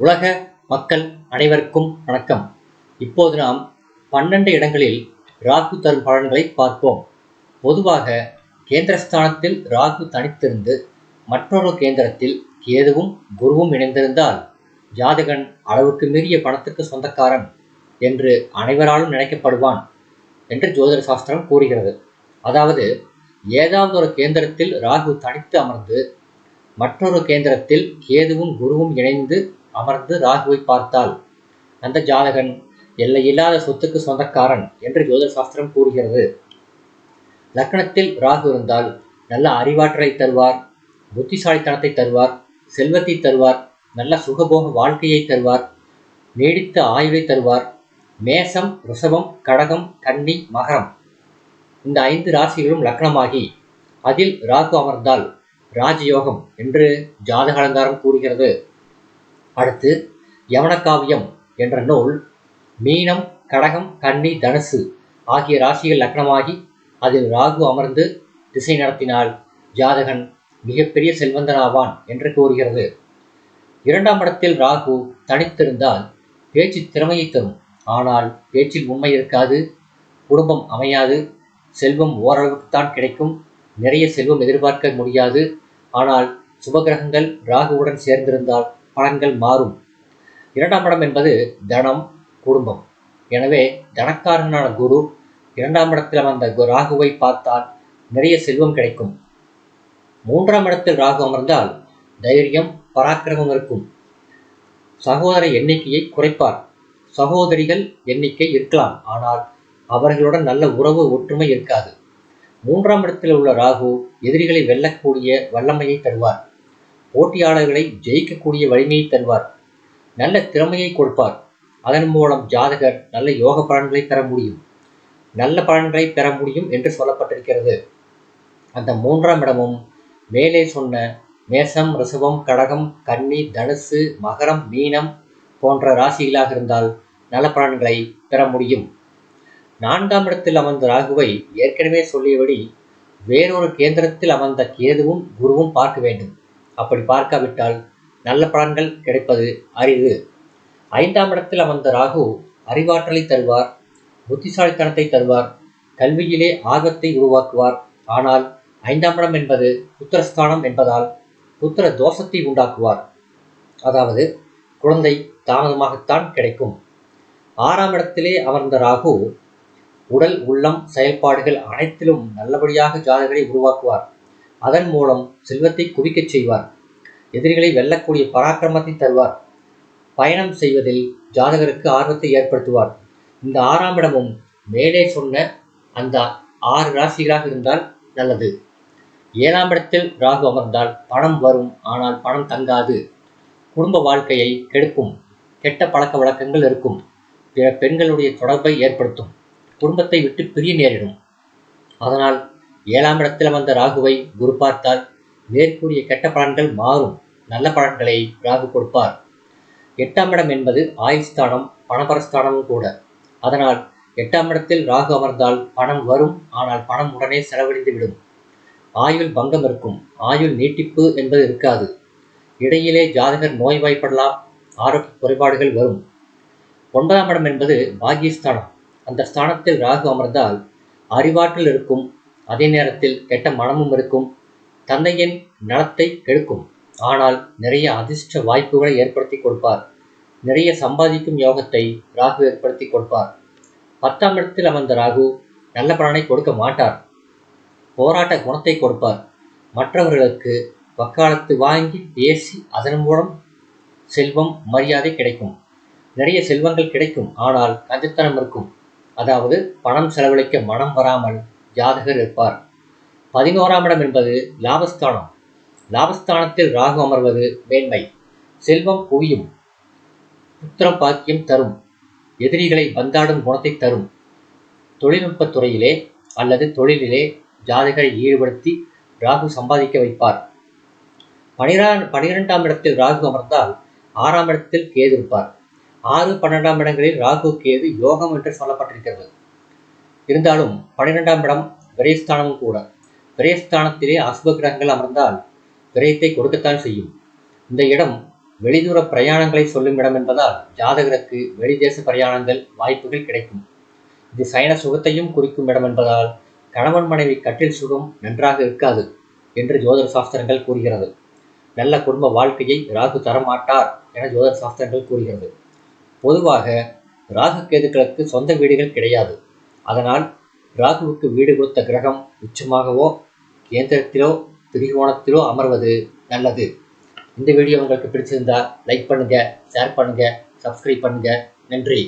உலக மக்கள் அனைவருக்கும் வணக்கம். இப்போது நாம் பன்னெண்டு இடங்களில் ராகு தரும் பலன்களை பார்ப்போம். பொதுவாக கேந்திரஸ்தானத்தில் ராகு தனித்திருந்து மற்றொரு கேந்திரத்தில் கேதுவும் குருவும் இணைந்திருந்தால் ஜாதகன் அளவுக்கு மீறிய பணத்துக்கு சொந்தக்காரன் என்று அனைவராலும் நினைக்கப்படுவான் என்று ஜோதிட சாஸ்திரம் கூறுகிறது. அதாவது ஏதாவது ஒரு கேந்திரத்தில் ராகு தனித்து அமர்ந்து மற்றொரு கேந்திரத்தில் கேதுவும் குருவும் இணைந்து அமர்ந்து ராகுவை பார்த்தால் அந்த ஜாதகன் எல்லையில்லாத சொத்துக்கு சொந்தக்காரன் என்று ஜோதிட சாஸ்திரம் கூறுகிறது. லக்னத்தில் ராகு இருந்தால் நல்ல அறிவாற்றலை தருவார் புத்திசாலித்தனத்தை தருவார் செல்வத்தை தருவார் நல்ல சுகபோக வாழ்க்கையை தருவார் நீடித்த ஆயுளை தருவார். மேசம் ரிஷபம் கடகம் கன்னி மகரம் இந்த ஐந்து ராசிகளும் லக்னமாகி அதில் ராகு அமர்ந்தால் ராஜயோகம் என்று ஜாதக அலங்காரம் கூறுகிறது. அடுத்து யவனகாவியம் என்ற நூல் மீனம் கடகம் கன்னி தனுசு ஆகிய ராசிகள் லக்னமாகி அதில் ராகு அமர்ந்து திசை நடத்தினால் ஜாதகன் மிகப்பெரிய செல்வந்தனாவான் என்று கூறுகிறது. இரண்டாம் இடத்தில் ராகு தனித்திருந்தால் பேச்சு திறமையை தரும். ஆனால் பேச்சில் உண்மை இருக்காது குடும்பம் அமையாது செல்வம் ஓரளவுக்குத்தான் கிடைக்கும். நிறைய செல்வம் எதிர்பார்க்க முடியாது. ஆனால் சுபகிரகங்கள் ராகுவுடன் சேர்ந்திருந்தால் பலன்கள் மாறும். இரண்டாம் இடம் என்பது தனம் குடும்பம். எனவே தனக்காரனான குரு இரண்டாம் இடத்தில் அமர்ந்த ராகுவை பார்த்தால் நிறைய செல்வம் கிடைக்கும். மூன்றாம் இடத்தில் ராகு அமர்ந்தால் தைரியம் பராக்கிரமம் இருக்கும். சகோதர எண்ணிக்கையை குறைப்பார். சகோதரிகள் எண்ணிக்கை இருக்கலாம். ஆனால் அவர்களுடன் நல்ல உறவு ஒற்றுமை இருக்காது. மூன்றாம் இடத்தில் உள்ள ராகு எதிரிகளை வெல்லக்கூடிய வல்லமையை தருவார். போட்டியாளர்களை ஜெயிக்கக்கூடிய வலிமையை தருவார். நல்ல திறமையை கொடுப்பார். அதன் மூலம் ஜாதகர் நல்ல யோக பலன்களை பெற முடியும். நல்ல பலன்களை பெற முடியும் என்று சொல்லப்பட்டிருக்கிறது. அந்த மூன்றாம் இடமும் மேலே சொன்ன மேசம் ரிசவம் கடகம் கன்னி தனுசு மகரம் மீனம் போன்ற ராசிகளாக இருந்தால் நல்ல பலன்களை பெற முடியும். நான்காம் இடத்தில் அமர்ந்த ராகுவை ஏற்கனவே சொல்லியபடி வேறொரு கேந்திரத்தில் அமர்ந்த கேதுவும் குருவும் பார்க்க வேண்டும். அப்படி பார்க்காவிட்டால் நல்ல பலன்கள் கிடைப்பது அரிது. ஐந்தாம் இடத்தில் அமர்ந்த ராகு அறிவாற்றலை தருவார் புத்திசாலித்தனத்தை தருவார் கல்வியிலே ஆர்வத்தை உருவாக்குவார். ஆனால் ஐந்தாம் இடம் என்பது புத்திரஸ்தானம் என்பதால் புத்திர தோஷத்தை உண்டாக்குவார். அதாவது குழந்தை தாமதமாகத்தான் கிடைக்கும். ஆறாம் இடத்திலே அமர்ந்த ராகு உடல் உள்ளம் செயல்பாடுகள் அனைத்திலும் நல்லபடியாக ஜாதகரை உருவாக்குவார். அதன் மூலம் செல்வத்தை குவிக்கச் செய்வார். எதிரிகளை வெல்லக்கூடிய பராக்கிரமத்தை தருவார். பயணம் செய்வதில் ஜாதகருக்கு ஆர்வத்தை ஏற்படுத்துவார். இந்த ஆறாம் இடமும் மேலே சொன்ன அந்த ஆறு ராசிகளாக இருந்தால் நல்லது. ஏழாம் இடத்தில் ராகு அமர்ந்தால் பணம் வரும் ஆனால் பணம் தங்காது. குடும்ப வாழ்க்கையை கெடுக்கும். கெட்ட பழக்க வழக்கங்கள் இருக்கும். பிற பெண்களுடைய தொடர்பை ஏற்படுத்தும். குடும்பத்தை விட்டு பிரிய நேரிடும். அதனால் ஏழாம் இடத்தில் வந்த ராகுவை குரு பார்த்தால் மேற்கூறிய கெட்ட பலன்கள் மாறும். நல்ல பலன்களை ராகு கொடுப்பார். எட்டாம் இடம் என்பது ஆயுஸ்தானம் பணபரஸ்தானமும் கூட. அதனால் எட்டாம் இடத்தில் ராகு அமர்ந்தால் பணம் வரும். ஆனால் பணம் உடனே செலவழிந்து விடும். ஆயுள் பங்கம் இருக்கும். ஆயுள் நீட்டிப்பு என்பது இருக்காது. இடையிலே ஜாதகர் நோய்வாய்ப்படலாம். ஆரோக்கிய குறைபாடுகள் வரும். ஒன்பதாம் இடம் என்பது பாகியஸ்தானம் அந்த ஸ்தானத்தில் ராகு அமர்ந்தால் அறிவாற்றல் இருக்கும். அதே நேரத்தில் கெட்ட மனமும் இருக்கும். தந்தையின் நலத்தை கெடுக்கும். ஆனால் நிறைய அதிர்ஷ்ட வாய்ப்புகளை ஏற்படுத்தி கொடுப்பார். நிறைய சம்பாதிக்கும் யோகத்தை ராகு ஏற்படுத்தி கொடுப்பார். பத்தாம் இடத்தில் அமர்ந்த ராகு நல்ல பலனை கொடுக்க மாட்டார். போராட்ட குணத்தை கொடுப்பார். மற்றவர்களுக்கு வக்காலத்து வாங்கி பேசி அதன் மூலம் செல்வம் மரியாதை கிடைக்கும். நிறைய செல்வங்கள் கிடைக்கும். ஆனால் கஞ்சத்தனம் இருக்கும். அதாவது பணம் செலவழிக்க மனம் வராமல் ஜாதகர் இருப்பார். பதினோராம் இடம் என்பது லாபஸ்தானம். லாபஸ்தானத்தில் ராகு அமர்வது மேன்மை. செல்வம் குவியும். புத்திர பாக்கியம் தரும். எதிரிகளை வந்தாடும் குணத்தை தரும். தொழில்நுட்பத் துறையிலே அல்லது தொழிலிலே ஜாதகரை ஈடுபடுத்தி ராகு சம்பாதிக்க வைப்பார். பனிரா பனிரெண்டாம் இடத்தில் ராகு அமர்ந்தால் ஆறாம் இடத்தில் கேது இருப்பார். ஆறு பன்னெண்டாம் இடங்களில் ராகு கேது யோகம் என்று சொல்லப்பட்டிருக்கிறது. இருந்தாலும் பன்னிரெண்டாம் இடம் விரயஸ்தானமும் கூட. விரயஸ்தானத்திலே அசுப கிரகங்கள் அமர்ந்தால் விரயத்தை கொடுக்கத்தான் செய்யும். இந்த இடம் வெளிதூர பிரயாணங்களை சொல்லும் இடம் என்பதால் ஜாதகருக்கு வெளிதேச பிரயாணங்கள் வாய்ப்புகள் கிடைக்கும். இது சயன சுகத்தையும் குறிக்கும் இடம் என்பதால் கணவன் மனைவி கட்டில் சுகம் நன்றாக இருக்காது என்று ஜோதிட சாஸ்திரங்கள் கூறுகிறது. நல்ல குடும்ப வாழ்க்கையை ராகு தரமாட்டார் என ஜோதிட சாஸ்திரங்கள் கூறுகிறது. பொதுவாக ராகு கேதுக்களுக்கு சொந்த வீடுகள் கிடையாது. அதனால் ராகுவுக்கு வீடு கொடுத்த கிரகம் உச்சமாகவோ கேந்திரத்திலோ திரிகோணத்திலோ அமர்வது நல்லது. இந்த வீடியோ உங்களுக்கு பிடிச்சிருந்தா லைக் பண்ணுங்கள் ஷேர் பண்ணுங்கள் சப்ஸ்கிரைப் பண்ணுங்கள் நன்றி.